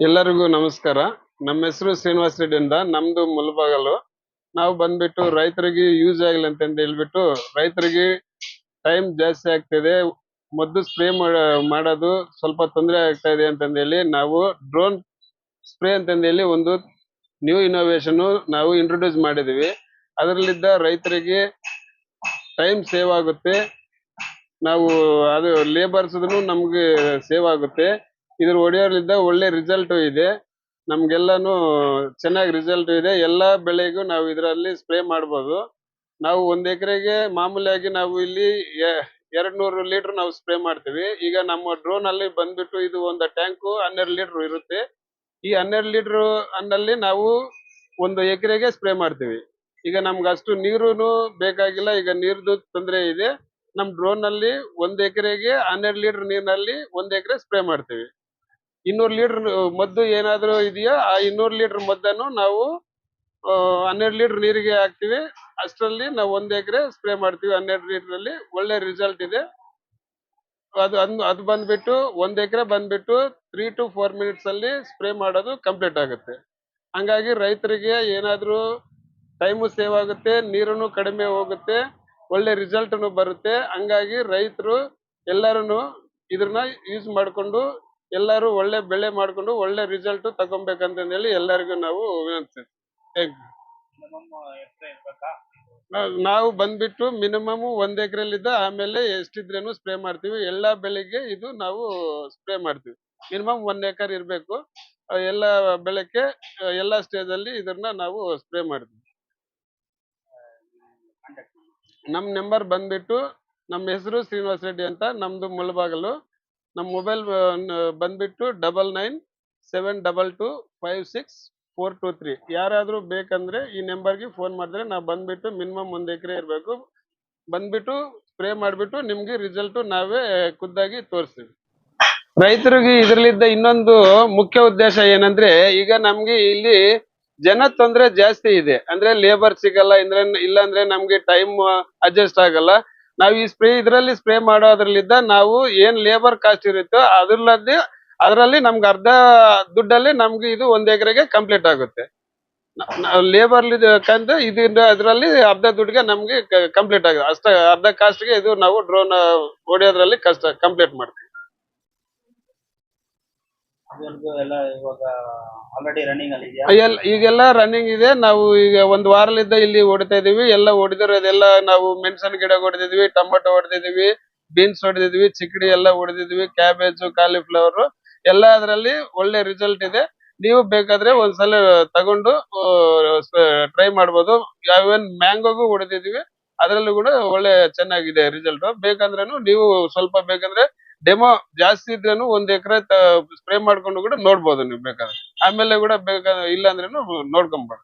ಎಲ್ಲರಿಗೂ ನಮಸ್ಕಾರ. ನಮ್ಮ ಹೆಸರು ಶ್ರೀನಿವಾಸ್ ರೆಡ್ಡಿ ಅಂತ. ನಮ್ದು ಮುಲ್ಬಾಗಲು. ನಾವು ಬಂದ್ಬಿಟ್ಟು ರೈತರಿಗೆ ಯೂಸ್ ಆಗಲಿ ಅಂತ ಹೇಳ್ಬಿಟ್ಟು ರೈತರಿಗೆ ಟೈಮ್ ಜಾಸ್ತಿ ಆಗ್ತಿದೆ. ಮದ್ದು ಸ್ಪ್ರೇ ಮಾಡೋದು ಸ್ವಲ್ಪ ತೊಂದರೆ ಆಗ್ತಾ ಇದೆ ಅಂತಂದು ಹೇಳಿ ನಾವು ಡ್ರೋನ್ ಸ್ಪ್ರೇ ಅಂತಂದು ಹೇಳಿ ಒಂದು ನ್ಯೂ ಇನೋವೇಷನ್ ನಾವು ಇಂಟ್ರೊಡ್ಯೂಸ್ ಮಾಡಿದೀವಿ ಅದರಲ್ಲಿದ್ದ ರೈತರಿಗೆ ಟೈಮ್ ಸೇವ್ ಆಗುತ್ತೆ. ನಾವು ಅದು ಲೇಬರ್ಸ್ ನಮ್ಗೆ ಸೇವ್ ಆಗುತ್ತೆ. ಇದ್ರ ಹೊಡೆಯೋದ್ರಿಂದ ಒಳ್ಳೆ ರಿಸಲ್ಟ್ ಇದೆ. ನಮ್ಗೆಲ್ಲಾನು ಚೆನ್ನಾಗಿ ರಿಸಲ್ಟ್ ಇದೆ. ಎಲ್ಲಾ ಬೆಳೆಗೂ ನಾವು ಇದರಲ್ಲಿ ಸ್ಪ್ರೇ ಮಾಡಬಹುದು ನಾವು ಒಂದ್ ಎಕರೆಗೆ ಮಾಮೂಲಿಯಾಗಿ ನಾವು ಇಲ್ಲಿ ಎರಡ್ ನೂರು ಲೀಟರ್ ನಾವು ಸ್ಪ್ರೇ ಮಾಡ್ತೀವಿ. ಈಗ ನಮ್ಮ ಡ್ರೋನ್ ಅಲ್ಲಿ ಬಂದ್ಬಿಟ್ಟು ಇದು ಒಂದು ಟ್ಯಾಂಕು ಹನ್ನೆರಡು ಲೀಟರ್ ಇರುತ್ತೆ. ಈ ಹನ್ನೆರಡು ಲೀಟರ್ ಅನ್ನಲ್ಲಿ ನಾವು ಒಂದು ಎಕರೆಗೆ ಸ್ಪ್ರೇ ಮಾಡ್ತೀವಿ. ಈಗ ನಮ್ಗೆ ಅಷ್ಟು ನೀರುನು ಬೇಕಾಗಿಲ್ಲ. ಈಗ ನೀರ್ದು ತೊಂದರೆ ಇದೆ. ನಮ್ ಡ್ರೋನ್ ಅಲ್ಲಿ ಒಂದ್ ಎಕರೆಗೆ ಹನ್ನೆರಡು ಲೀಟರ್ ನೀರಿನಲ್ಲಿ ಒಂದ್ ಎಕರೆ ಸ್ಪ್ರೇ ಮಾಡ್ತೀವಿ. ಇನ್ನೂರು ಲೀಟರ್ ಮದ್ದು ಏನಾದರೂ ಇದೆಯಾ? ಆ ಇನ್ನೂರು ಲೀಟರ್ ಮದ್ದನ್ನು ನಾವು ಹನ್ನೆರಡು ಲೀಟರ್ ನೀರಿಗೆ ಹಾಕ್ತಿವಿ. ಅಷ್ಟರಲ್ಲಿ ನಾವು ಒಂದ್ ಎಕರೆ ಸ್ಪ್ರೇ ಮಾಡ್ತೀವಿ ಹನ್ನೆರಡು ಲೀಟರ್ ಅಲ್ಲಿ ಒಳ್ಳೆ ರಿಸಲ್ಟ್ ಇದೆ. ಅದು ಅಂದ್ ಬಂದ್ಬಿಟ್ಟು ಒಂದ್ ಎಕರೆ ಬಂದ್ಬಿಟ್ಟು ತ್ರೀ ಟು ಫೋರ್ ಮಿನಿಟ್ಸ್ ಅಲ್ಲಿ ಸ್ಪ್ರೇ ಮಾಡೋದು ಕಂಪ್ಲೀಟ್ ಆಗುತ್ತೆ. ಹಂಗಾಗಿ ರೈತರಿಗೆ ಏನಾದ್ರೂ ಟೈಮು ಸೇವ್ ಆಗುತ್ತೆ, ನೀರನ್ನು ಕಡಿಮೆ ಹೋಗುತ್ತೆ, ಒಳ್ಳೆ ರಿಸಲ್ಟ್ನು ಬರುತ್ತೆ. ಹಂಗಾಗಿ ರೈತರು ಎಲ್ಲರೂ ಇದನ್ನ ಯೂಸ್ ಮಾಡ್ಕೊಂಡು ಎಲ್ಲರೂ ಒಳ್ಳೆ ಬೆಳೆ ಮಾಡ್ಕೊಂಡು ಒಳ್ಳೆ ರಿಸಲ್ಟ್ ತಗೊಬೇಕಂತ ಹೇಳಿ ಎಲ್ಲರಿಗೂ ನಾವು ವಿನಂತಿಸ್ತೀವಿ. ನಾವ್- ಬಂದ್ಬಿಟ್ಟು ಮಿನಿಮಮ್ ಒಂದ್ ಎಕರೆಲಿದ್ದ ಆಮೇಲೆ ಎಷ್ಟಿದ್ರೇನು ಸ್ಪ್ರೇ ಮಾಡ್ತೀವಿ. ಎಲ್ಲಾ ಬೆಳೆಗೆ ಇದು ನಾವು ಸ್ಪ್ರೇ ಮಾಡ್ತೀವಿ. ಮಿನಿಮಮ್ ಒಂದ್ ಎಕರ್ ಇರ್ಬೇಕು. ಎಲ್ಲ ಆ, ಎಲ್ಲಾ ಸ್ಟೇಜ್ ಅಲ್ಲಿ ಇದನ್ನ ನಾವು ಸ್ಪ್ರೇ ಮಾಡ್ತೀವಿ. ನಮ್ ನಂಬರ್ ಬಂದ್ಬಿಟ್ಟು ನಮ್ಮ ಹೆಸರು ಶ್ರೀನಿವಾಸ ರೆಡ್ಡಿ ಅಂತ ನಮ್ದು ಮುಳಬಾಗಲು. ನಮ್ಮ ಮೊಬೈಲ್ ಬಂದ್ಬಿಟ್ಟು double nine seven double two five six four two three. ಯಾರಾದರೂ ಬೇಕಂದ್ರೆ ಈ ನಂಬರ್ಗೆ ಫೋನ್ ಮಾಡಿದ್ರೆ ನಾವು ಬಂದ್ಬಿಟ್ಟು ಮಿನಿಮಮ್ ಒಂದು ಎಕರೆ ಇರಬೇಕು. ಬಂದ್ಬಿಟ್ಟು ಸ್ಪ್ರೇ ಮಾಡಿಬಿಟ್ಟು ನಿಮಗೆ ರಿಸಲ್ಟು ನಾವೇ ಖುದ್ದಾಗಿ ತೋರಿಸ್ತೀವಿ. ರೈತರಿಗೆ ಇದರಲ್ಲಿದ್ದ ಇನ್ನೊಂದು ಮುಖ್ಯ ಉದ್ದೇಶ ಏನಂದ್ರೆ ಈಗ ನಮ್ಗೆ ಇಲ್ಲಿ ಜನ ತೊಂದರೆ ಜಾಸ್ತಿ ಇದೆ. ಅಂದ್ರೆ ಲೇಬರ್ ಸಿಗಲ್ಲ ಅಂದ್ರೆ ಇಲ್ಲಾಂದ್ರೆ ನಮ್ಗೆ ಟೈಮ್ ಅಡ್ಜಸ್ಟ್ ಆಗಲ್ಲ. ನಾವು ಈ ಸ್ಪ್ರೇ, ಇದರಲ್ಲಿ ಸ್ಪ್ರೇ ಮಾಡೋದ್ರಲ್ಲಿದ್ದ ನಾವು ಏನ್ ಲೇಬರ್ ಕಾಸ್ಟ್ ಇರುತ್ತೋ ಅದ್ರಲ್ಲದೆ ಅದರಲ್ಲಿ ನಮ್ಗೆ ಅರ್ಧ ದುಡ್ಡಲ್ಲಿ ನಮ್ಗೆ ಇದು ಒಂದ್ ಎಕರೆಗೆ ಕಂಪ್ಲೀಟ್ ಆಗುತ್ತೆ. ಲೇಬರ್ ಕಂದು ಇದರಿಂದ ಅದರಲ್ಲಿ ಅರ್ಧ ದುಡ್ಡಿಗೆ ನಮ್ಗೆ ಕಂಪ್ಲೀಟ್ ಆಗುತ್ತೆ. ಅಷ್ಟ, ಅರ್ಧ ಕಾಸ್ಟ್ಗೆ ಇದು ನಾವು ಡ್ರೋನ್ ಹೊಡೆಯೋದ್ರಲ್ಲಿ ಕಷ್ಟ ಕಂಪ್ಲೀಟ್ ಮಾಡ್ತೀವಿ. ಈಗೆಲ್ಲ ರನ್ನಿಂಗ್ ಇದೆ. ನಾವು ಈಗ ಒಂದ್ ವಾರಲಿದ್ದ ಇಲ್ಲಿ ಹೊಡಿತಾ ಇದೀವಿ. ಎಲ್ಲ ಹೊಡೆದಿರೋದೆಲ್ಲ ನಾವು ಮೆಣಸಿನ ಗಿಡ ಹೊಡೆದಿದ್ವಿ, ಟೊಮೊಟೊ ಹೊಡೆದಿದ್ವಿ ಬೀನ್ಸ್ ಹೊಡೆದಿದ್ವಿ ಚಿಕ್ಕಡಿ ಎಲ್ಲ ಹೊಡೆದಿದ್ವಿ ಕ್ಯಾಬೇಜ್ ಕಾಲಿಫ್ಲವರ್ ಎಲ್ಲ ಅದರಲ್ಲಿ ಒಳ್ಳೆ ರಿಸಲ್ಟ್ ಇದೆ. ನೀವು ಬೇಕಾದ್ರೆ ಒಂದ್ಸಲ ತಗೊಂಡು ಟ್ರೈ ಮಾಡ್ಬೋದು. ಯಾವೇನ್ ಮ್ಯಾಂಗೋಗೂ ಹೊಡೆದಿದ್ವಿ. ಅದ್ರಲ್ಲೂ ಕೂಡ ಒಳ್ಳೆ ಚೆನ್ನಾಗಿದೆ ರಿಸಲ್ಟ್ ಬೇಕಂದ್ರೇನು ನೀವು ಸ್ವಲ್ಪ ಬೇಕಂದ್ರೆ ಡೆಮೋ ಜಾಸ್ತಿ ಇದ್ರೇನು ಒಂದ್ ಎಕರೆ ಸ್ಪ್ರೇ ಮಾಡ್ಕೊಂಡು ಕೂಡ ನೋಡ್ಬೋದು ನೀವು ಬೇಕಾದ್ರೆ. ಆಮೇಲೆ ಕೂಡ ಬೇಕಾದ್ರೆ ಇಲ್ಲ ಅಂದ್ರೇನು ನೋಡ್ಕೊಂಬೋದು